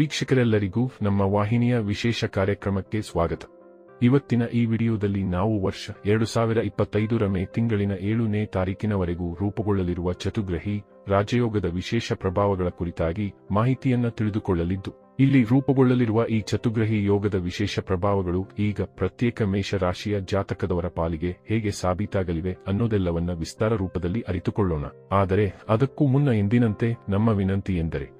ವೀಕ್ಷಕರೆಲ್ಲರಿಗೂ ನಮ್ಮ ವಾಹಿನಿಯ ವಿಶೇಷ ಕಾರ್ಯಕ್ರಮಕ್ಕೆ ಸ್ವಾಗತ. ಇವತ್ತಿನ ಈ ವಿಡಿಯೋದಲ್ಲಿ ನಾವು ವರ್ಷ ಎರಡು ಸಾವಿರ ಇಪ್ಪತ್ತೈದರ ಮೇ ತಿಂಗಳಿನ ಏಳನೇ ತಾರೀಕಿನವರೆಗೂ ರೂಪುಗೊಳ್ಳಲಿರುವ ಚತುಗ್ರಹಿ, ರಾಜಯೋಗದ ವಿಶೇಷ ಪ್ರಭಾವಗಳ ಕುರಿತಾಗಿ ಮಾಹಿತಿಯನ್ನ ತಿಳಿದುಕೊಳ್ಳಲಿದ್ದು, ಇಲ್ಲಿ ರೂಪುಗೊಳ್ಳಲಿರುವ ಈ ಚತುಗ್ರಹಿ ಯೋಗದ ವಿಶೇಷ ಪ್ರಭಾವಗಳು ಈಗ ಪ್ರತ್ಯೇಕ ಮೇಷ ರಾಶಿಯ ಜಾತಕದವರ ಪಾಲಿಗೆ ಹೇಗೆ ಸಾಬೀತಾಗಲಿವೆ ಅನ್ನೋದೆಲ್ಲವನ್ನ ವಿಸ್ತಾರ ರೂಪದಲ್ಲಿ ಅರಿತುಕೊಳ್ಳೋಣ. ಆದರೆ ಅದಕ್ಕೂ ಮುನ್ನ ಎಂದಿನಂತೆ ನಮ್ಮ ವಿನಂತಿ ಎಂದರೆ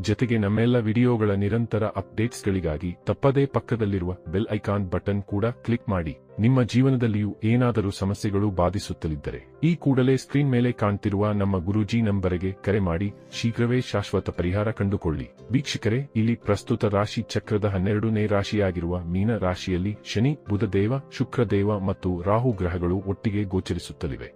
ಜೊತೆಗೆ ನಮ್ಮೆಲ್ಲ ವಿಡಿಯೋಗಳ ನಿರಂತರ ಅಪ್ಡೇಟ್ಸ್ಗಳಿಗಾಗಿ ತಪ್ಪದೇ ಪಕ್ಕದಲ್ಲಿರುವ ಬೆಲ್ ಐಕಾನ್ ಬಟನ್ ಕೂಡ ಕ್ಲಿಕ್ ಮಾಡಿ. ನಿಮ್ಮ ಜೀವನದಲ್ಲಿಯೂ ಏನಾದರೂ ಸಮಸ್ಯೆಗಳು ಬಾಧಿಸುತ್ತಲಿದ್ದರೆ ಈ ಕೂಡಲೇ ಸ್ಕ್ರೀನ್ ಮೇಲೆ ಕಾಣ್ತಿರುವ ನಮ್ಮ ಗುರೂಜಿ ನಂಬರಿಗೆ ಕರೆ ಮಾಡಿ ಶೀಘ್ರವೇ ಶಾಶ್ವತ ಪರಿಹಾರ ಕಂಡುಕೊಳ್ಳಿ. ವೀಕ್ಷಕರೇ, ಇಲ್ಲಿ ಪ್ರಸ್ತುತ ರಾಶಿ ಚಕ್ರದ ಹನ್ನೆರಡನೇ ರಾಶಿಯಾಗಿರುವ ಮೀನ ರಾಶಿಯಲ್ಲಿ ಶನಿ ಬುಧದೇವ ಶುಕ್ರದೇವ ಮತ್ತು ರಾಹು ಗ್ರಹಗಳು ಒಟ್ಟಿಗೆ ಗೋಚರಿಸುತ್ತಲಿವೆ.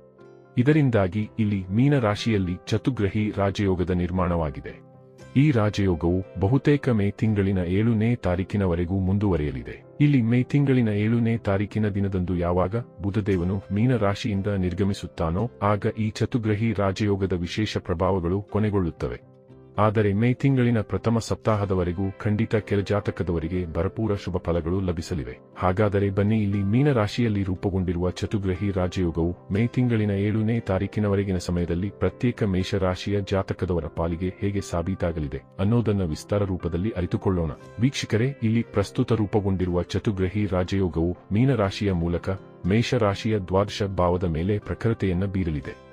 ಇದರಿಂದಾಗಿ ಇಲ್ಲಿ ಮೀನ ರಾಶಿಯಲ್ಲಿ ಚತುಗ್ರಹಿ ರಾಜಯೋಗದ ನಿರ್ಮಾಣವಾಗಿದೆ. ಈ ರಾಜಯೋಗವು ಬಹುತೇಕ ಮೇ ತಿಂಗಳಿನ ಏಳುನೇ ತಾರೀಕಿನವರೆಗೂ ಮುಂದುವರಿಯಲಿದೆ. ಇಲ್ಲಿ ಮೇ ತಿಂಗಳಿನ ಏಳನೇ ತಾರೀಕಿನ ದಿನದಂದು ಯಾವಾಗ ಬುಧದೇವನು ಮೀನ ರಾಶಿಯಿಂದ ನಿರ್ಗಮಿಸುತ್ತಾನೋ, ಆಗ ಈ ಚತುಗ್ರಹಿ ರಾಜಯೋಗದ ವಿಶೇಷ ಪ್ರಭಾವಗಳು ಕೊನೆಗೊಳ್ಳುತ್ತವೆ. ಆದರೆ ಮೇ ತಿಂಗಳಿನ ಪ್ರಥಮ ಸಪ್ತಾಹದವರೆಗೂ ಖಂಡಿತ ಕೆಲ ಜಾತಕದವರಿಗೆ ಭರಪೂರ ಶುಭ ಫಲಗಳು ಲಭಿಸಲಿವೆ. ಹಾಗಾದರೆ ಬನ್ನಿ ಇಲ್ಲಿ ಮೀನರಾಶಿಯಲ್ಲಿ ರೂಪುಗೊಂಡಿರುವ ಚತುಗ್ರಹಿ ರಾಜಯೋಗವು ಮೇ ತಿಂಗಳಿನ ಏಳನೇ ತಾರೀಕಿನವರೆಗಿನ ಸಮಯದಲ್ಲಿ ಪ್ರತ್ಯೇಕ ಮೇಷರಾಶಿಯ ಜಾತಕದವರ ಪಾಲಿಗೆ ಹೇಗೆ ಸಾಬೀತಾಗಲಿದೆ ಅನ್ನೋದನ್ನ ವಿಸ್ತಾರ ರೂಪದಲ್ಲಿ ಅರಿತುಕೊಳ್ಳೋಣ. ವೀಕ್ಷಕರೇ, ಇಲ್ಲಿ ಪ್ರಸ್ತುತ ರೂಪುಗೊಂಡಿರುವ ಚತುಗ್ರಹಿ ರಾಜಯೋಗವು ಮೀನರಾಶಿಯ ಮೂಲಕ ಮೇಷರಾಶಿಯ ದ್ವಾದಶ ಭಾವದ ಮೇಲೆ ಪ್ರಖರತೆಯನ್ನು ಬೀರಲಿದೆ.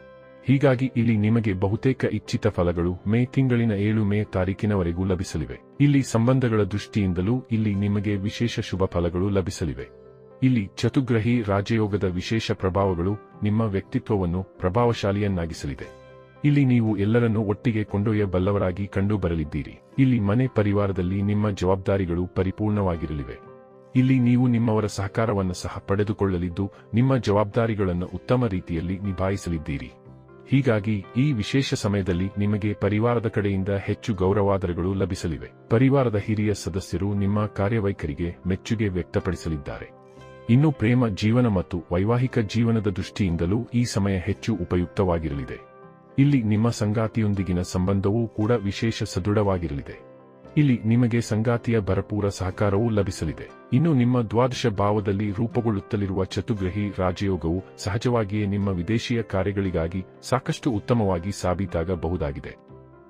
ಹೀಗಾಗಿ ಇಲ್ಲಿ ನಿಮಗೆ ಬಹುತೇಕ ಇಚ್ಛಿತ ಫಲಗಳು ಮೇ ತಿಂಗಳಿನ ಏಳು ಮೇ ತಾರೀಕಿನವರೆಗೂ ಲಭಿಸಲಿವೆ. ಇಲ್ಲಿ ಸಂಬಂಧಗಳ ದೃಷ್ಟಿಯಿಂದಲೂ ಇಲ್ಲಿ ನಿಮಗೆ ವಿಶೇಷ ಶುಭ ಫಲಗಳು ಲಭಿಸಲಿವೆ. ಇಲ್ಲಿ ಚತುಗ್ರಹಿ ರಾಜಯೋಗದ ವಿಶೇಷ ಪ್ರಭಾವಗಳು ನಿಮ್ಮ ವ್ಯಕ್ತಿತ್ವವನ್ನು ಪ್ರಭಾವಶಾಲಿಯನ್ನಾಗಿಸಲಿದೆ. ಇಲ್ಲಿ ನೀವು ಎಲ್ಲರನ್ನೂ ಒಟ್ಟಿಗೆ ಕೊಂಡೊಯ್ಯಬಲ್ಲವರಾಗಿ ಕಂಡುಬರಲಿದ್ದೀರಿ. ಇಲ್ಲಿ ಮನೆ ಪರಿವಾರದಲ್ಲಿ ನಿಮ್ಮ ಜವಾಬ್ದಾರಿಗಳು ಪರಿಪೂರ್ಣವಾಗಿರಲಿವೆ. ಇಲ್ಲಿ ನೀವು ನಿಮ್ಮವರ ಸಹಕಾರವನ್ನು ಸಹ ಪಡೆದುಕೊಳ್ಳಲಿದ್ದು ನಿಮ್ಮ ಜವಾಬ್ದಾರಿಗಳನ್ನು ಉತ್ತಮ ರೀತಿಯಲ್ಲಿ ನಿಭಾಯಿಸಲಿದ್ದೀರಿ. ಹೀಗಾಗಿ ಈ ವಿಶೇಷ ಸಮಯದಲ್ಲಿ ನಿಮಗೆ ಪರಿವಾರದ ಕಡೆಯಿಂದ ಹೆಚ್ಚು ಗೌರವಾದರಗಳು ಲಭಿಸಲಿವೆ. ಪರಿವಾರದ ಹಿರಿಯ ಸದಸ್ಯರು ನಿಮ್ಮ ಕಾರ್ಯವೈಖರಿಗೆ ಮೆಚ್ಚುಗೆ ವ್ಯಕ್ತಪಡಿಸಲಿದ್ದಾರೆ. ಇನ್ನು ಪ್ರೇಮ ಜೀವನ ಮತ್ತು ವೈವಾಹಿಕ ಜೀವನದ ದೃಷ್ಟಿಯಿಂದಲೂ ಈ ಸಮಯ ಹೆಚ್ಚು ಉಪಯುಕ್ತವಾಗಿರಲಿದೆ. ಇಲ್ಲಿ ನಿಮ್ಮ ಸಂಗಾತಿಯೊಂದಿಗಿನ ಸಂಬಂಧವೂ ಕೂಡ ವಿಶೇಷ ಸದೃಢವಾಗಿರಲಿದೆ. ಇಲ್ಲಿ ನಿಮಗೆ ಸಂಗಾತಿಯ ಭರಪೂರ ಸಹಕಾರವೂ ಲಭಿಸಲಿದೆ. ಇನ್ನು ನಿಮ್ಮ ದ್ವಾದಶ ಭಾವದಲ್ಲಿ ರೂಪುಗೊಳ್ಳುತ್ತಲಿರುವ ಚತುಗ್ರಹಿ ರಾಜಯೋಗವು ಸಹಜವಾಗಿಯೇ ನಿಮ್ಮ ವಿದೇಶೀಯ ಕಾರ್ಯಗಳಿಗಾಗಿ ಸಾಕಷ್ಟು ಉತ್ತಮವಾಗಿ ಸಾಬೀತಾಗಬಹುದಾಗಿದೆ.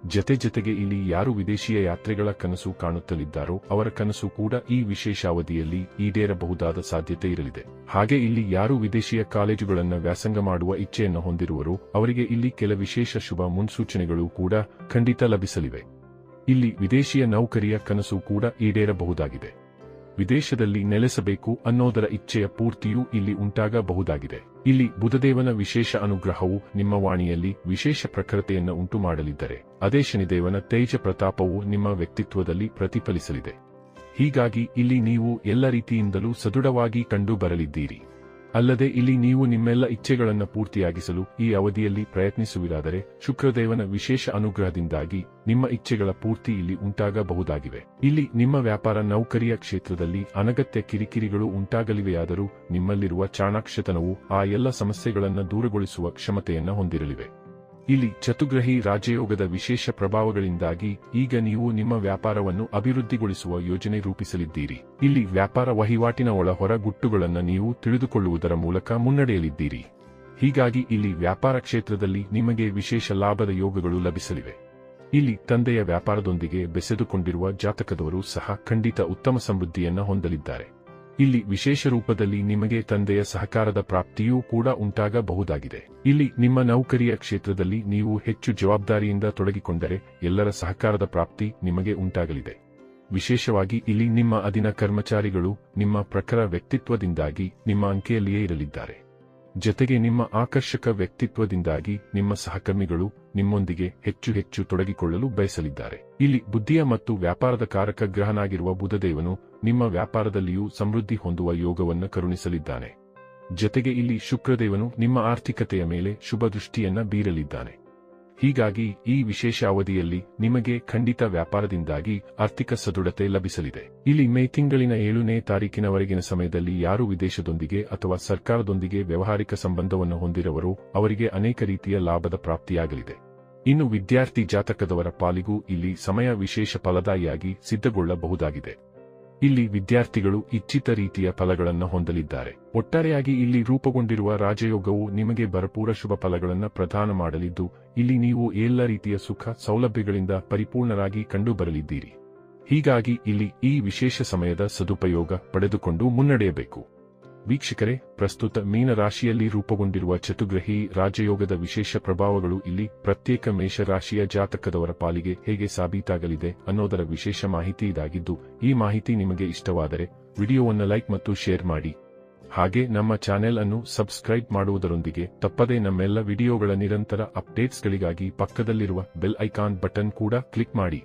ಜತೆ ಜತೆಗೆ ಇಲ್ಲಿ ಯಾರು ವಿದೇಶೀಯ ಯಾತ್ರೆಗಳ ಕನಸು ಕಾಣುತ್ತಲಿದ್ದಾರೋ ಅವರ ಕನಸು ಕೂಡ ಈ ವಿಶೇಷಾವಧಿಯಲ್ಲಿ ಈಡೇರಬಹುದಾದ ಸಾಧ್ಯತೆ ಇರಲಿದೆ. ಹಾಗೆ ಇಲ್ಲಿ ಯಾರು ವಿದೇಶೀಯ ಕಾಲೇಜುಗಳನ್ನು ವ್ಯಾಸಂಗ ಮಾಡುವ ಇಚ್ಛೆಯನ್ನು ಹೊಂದಿರುವರೋ ಅವರಿಗೆ ಇಲ್ಲಿ ಕೆಲ ವಿಶೇಷ ಶುಭ ಮುನ್ಸೂಚನೆಗಳು ಕೂಡ ಖಂಡಿತ ಲಭಿಸಲಿವೆ. ಇಲ್ಲಿ ವಿದೇಶಿಯ ನೌಕರಿಯ ಕನಸು ಕೂಡ ಈಡೇರಬಹುದಾಗಿದೆ. ವಿದೇಶದಲ್ಲಿ ನೆಲೆಸಬೇಕು ಅನ್ನೋದರ ಇಚ್ಛೆಯ ಪೂರ್ತಿಯೂ ಇಲ್ಲಿ ಉಂಟಾಗಬಹುದಾಗಿದೆ. ಇಲ್ಲಿ ಬುಧದೇವನ ವಿಶೇಷ ಅನುಗ್ರಹವು ನಿಮ್ಮ ವಾಣಿಯಲ್ಲಿ ವಿಶೇಷ ಪ್ರಖರತೆಯನ್ನು ಉಂಟು ಮಾಡಲಿದ್ದರೆ ಅದೇ ಶನಿದೇವನ ತೇಜ ಪ್ರತಾಪವು ನಿಮ್ಮ ವ್ಯಕ್ತಿತ್ವದಲ್ಲಿ ಪ್ರತಿಫಲಿಸಲಿದೆ. ಹೀಗಾಗಿ ಇಲ್ಲಿ ನೀವು ಎಲ್ಲ ರೀತಿಯಿಂದಲೂ ಸದೃಢವಾಗಿ ಕಂಡು ಬರಲಿದ್ದೀರಿ ಅಲ್ಲದೆ ಇಲ್ಲಿ ನೀವು ನಿಮ್ಮೆಲ್ಲ ಇಚ್ಛೆಗಳನ್ನು ಪೂರ್ತಿಯಾಗಿಸಲು ಈ ಅವಧಿಯಲ್ಲಿ ಪ್ರಯತ್ನಿಸುವಿರಾದರೆ ಶುಕ್ರದೇವನ ವಿಶೇಷ ಅನುಗ್ರಹದಿಂದಾಗಿ ನಿಮ್ಮ ಇಚ್ಛೆಗಳ ಪೂರ್ತಿ ಇಲ್ಲಿ ಉಂಟಾಗಬಹುದಾಗಿವೆ. ಇಲ್ಲಿ ನಿಮ್ಮ ವ್ಯಾಪಾರ ನೌಕರಿಯ ಕ್ಷೇತ್ರದಲ್ಲಿ ಅನಗತ್ಯ ಕಿರಿಕಿರಿಗಳು ಉಂಟಾಗಲಿವೆಯಾದರೂ ನಿಮ್ಮಲ್ಲಿರುವ ಚಾಣಾಕ್ಷತನವು ಆ ಎಲ್ಲ ಸಮಸ್ಯೆಗಳನ್ನು ದೂರಗೊಳಿಸುವ ಕ್ಷಮತೆಯನ್ನು ಹೊಂದಿರಲಿವೆ. ಇಲ್ಲಿ ಚತುಗ್ರಹಿ ರಾಜಯೋಗದ ವಿಶೇಷ ಪ್ರಭಾವಗಳಿಂದಾಗಿ ಈಗ ನೀವು ನಿಮ್ಮ ವ್ಯಾಪಾರವನ್ನು ಅಭಿವೃದ್ಧಿಗೊಳಿಸುವ ಯೋಜನೆ ರೂಪಿಸಲಿದ್ದೀರಿ. ಇಲ್ಲಿ ವ್ಯಾಪಾರ ವಹಿವಾಟಿನ ಒಳ ಹೊರ ಗುಟ್ಟುಗಳನ್ನು ನೀವು ತಿಳಿದುಕೊಳ್ಳುವುದರ ಮೂಲಕ ಮುನ್ನಡೆಯಲಿದ್ದೀರಿ. ಹೀಗಾಗಿ ಇಲ್ಲಿ ವ್ಯಾಪಾರ ಕ್ಷೇತ್ರದಲ್ಲಿ ನಿಮಗೆ ವಿಶೇಷ ಲಾಭದ ಯೋಗಗಳು ಲಭಿಸಲಿವೆ. ಇಲ್ಲಿ ತಂದೆಯ ವ್ಯಾಪಾರದೊಂದಿಗೆ ಬೆಸೆದುಕೊಂಡಿರುವ ಜಾತಕದವರು ಸಹ ಖಂಡಿತ ಉತ್ತಮ ಸಮೃದ್ಧಿಯನ್ನು ಹೊಂದಲಿದ್ದಾರೆ. ಇಲ್ಲಿ ವಿಶೇಷ ರೂಪದಲ್ಲಿ ನಿಮಗೆ ತಂದೆಯ ಸಹಕಾರದ ಪ್ರಾಪ್ತಿಯೂ ಕೂಡ ಉಂಟಾಗಬಹುದಾಗಿದೆ. ಇಲ್ಲಿ ನಿಮ್ಮ ನೌಕರಿಯ ಕ್ಷೇತ್ರದಲ್ಲಿ ನೀವು ಹೆಚ್ಚು ಜವಾಬ್ದಾರಿಯಿಂದ ತೊಡಗಿಕೊಂಡರೆ ಎಲ್ಲರ ಸಹಕಾರದ ಪ್ರಾಪ್ತಿ ನಿಮಗೆ ಉಂಟಾಗಲಿದೆ. ವಿಶೇಷವಾಗಿ ಇಲ್ಲಿ ನಿಮ್ಮ ಅಧೀನ ಕರ್ಮಚಾರಿಗಳು ನಿಮ್ಮ ಪ್ರಖರ ವ್ಯಕ್ತಿತ್ವದಿಂದಾಗಿ ನಿಮ್ಮ ಅಂಕೆಯಲ್ಲಿಯೇ ಇರಲಿದ್ದಾರೆ. ಜೊತೆಗೆ ನಿಮ್ಮ ಆಕರ್ಷಕ ವ್ಯಕ್ತಿತ್ವದಿಂದಾಗಿ ನಿಮ್ಮ ಸಹಕರ್ಮಿಗಳು ನಿಮ್ಮೊಂದಿಗೆ ಹೆಚ್ಚು ಹೆಚ್ಚು ತೊಡಗಿಕೊಳ್ಳಲು ಬಯಸಲಿದ್ದಾರೆ. ಇಲ್ಲಿ ಬುದ್ಧಿಯ ಮತ್ತು ವ್ಯಾಪಾರದ ಕಾರಕ ಗ್ರಹನಾಗಿರುವ ಬುಧದೇವನು ನಿಮ್ಮ ವ್ಯಾಪಾರದಲ್ಲಿಯೂ ಸಮೃದ್ಧಿ ಹೊಂದುವ ಯೋಗವನ್ನು ಕರುಣಿಸಲಿದ್ದಾನೆ. ಜತೆಗೆ ಇಲ್ಲಿ ಶುಕ್ರದೇವನು ನಿಮ್ಮ ಆರ್ಥಿಕತೆಯ ಮೇಲೆ ಶುಭ ದೃಷ್ಟಿಯನ್ನ ಬೀರಲಿದ್ದಾನೆ. ಹೀಗಾಗಿ ಈ ವಿಶೇಷ ಅವಧಿಯಲ್ಲಿ ನಿಮಗೆ ಖಂಡಿತ ವ್ಯಾಪಾರದಿಂದಾಗಿ ಆರ್ಥಿಕ ಸದೃಢತೆ ಲಭಿಸಲಿದೆ. ಇಲ್ಲಿ ಮೇ ತಿಂಗಳಿನ ಏಳನೇ ತಾರೀಕಿನವರೆಗಿನ ಸಮಯದಲ್ಲಿ ಯಾರು ವಿದೇಶದೊಂದಿಗೆ ಅಥವಾ ಸರ್ಕಾರದೊಂದಿಗೆ ವ್ಯವಹಾರಿಕ ಸಂಬಂಧವನ್ನು ಹೊಂದಿರುವರೋ ಅವರಿಗೆ ಅನೇಕ ರೀತಿಯ ಲಾಭದ ಪ್ರಾಪ್ತಿಯಾಗಲಿದೆ. ಇನ್ನು ವಿದ್ಯಾರ್ಥಿ ಜಾತಕದವರ ಪಾಲಿಗೂ ಇಲ್ಲಿ ಸಮಯ ವಿಶೇಷ ಫಲದಾಯಿಯಾಗಿ ಸಿದ್ಧಗೊಳ್ಳಬಹುದಾಗಿದೆ. ಇಲ್ಲಿ ವಿದ್ಯಾರ್ಥಿಗಳು ಇಚ್ಛಿತ ರೀತಿಯ ಫಲಗಳನ್ನು ಹೊಂದಲಿದ್ದಾರೆ. ಒಟ್ಟಾರೆಯಾಗಿ ಇಲ್ಲಿ ರೂಪುಗೊಂಡಿರುವ ರಾಜಯೋಗವು ನಿಮಗೆ ಭರಪೂರ ಶುಭ ಫಲಗಳನ್ನು ಪ್ರದಾನ ಮಾಡಲಿದ್ದು, ಇಲ್ಲಿ ನೀವು ಎಲ್ಲ ರೀತಿಯ ಸುಖ ಸೌಲಭ್ಯಗಳಿಂದ ಪರಿಪೂರ್ಣರಾಗಿ ಕಂಡುಬರಲಿದ್ದೀರಿ. ಹೀಗಾಗಿ ಇಲ್ಲಿ ಈ ವಿಶೇಷ ಸಮಯದ ಸದುಪಯೋಗ ಪಡೆದುಕೊಂಡು ಮುನ್ನಡೆಯಬೇಕು. ವೀಕ್ಷಕರೇ, ಪ್ರಸ್ತುತ ಮೀನರಾಶಿಯಲ್ಲಿ ರೂಪುಗೊಂಡಿರುವ ಚತುಗ್ರಹಿ ರಾಜಯೋಗದ ವಿಶೇಷ ಪ್ರಭಾವಗಳು ಇಲ್ಲಿ ಪ್ರತ್ಯೇಕ ಮೇಷರಾಶಿಯ ಜಾತಕದವರ ಪಾಲಿಗೆ ಹೇಗೆ ಸಾಬೀತಾಗಲಿದೆ ಅನ್ನೋದರ ವಿಶೇಷ ಮಾಹಿತಿ ಇದಾಗಿದ್ದು, ಈ ಮಾಹಿತಿ ನಿಮಗೆ ಇಷ್ಟವಾದರೆ ವಿಡಿಯೋವನ್ನು ಲೈಕ್ ಮತ್ತು ಶೇರ್ ಮಾಡಿ. ಹಾಗೆ ನಮ್ಮ ಚಾನೆಲ್ ಅನ್ನು ಸಬ್ಸ್ಕ್ರೈಬ್ ಮಾಡುವುದರೊಂದಿಗೆ ತಪ್ಪದೇ ನಮ್ಮೆಲ್ಲ ವಿಡಿಯೋಗಳ ನಿರಂತರ ಅಪ್ಡೇಟ್ಸ್ಗಳಿಗಾಗಿ ಪಕ್ಕದಲ್ಲಿರುವ ಬೆಲ್ ಐಕಾನ್ ಬಟನ್ ಕೂಡ ಕ್ಲಿಕ್ ಮಾಡಿ.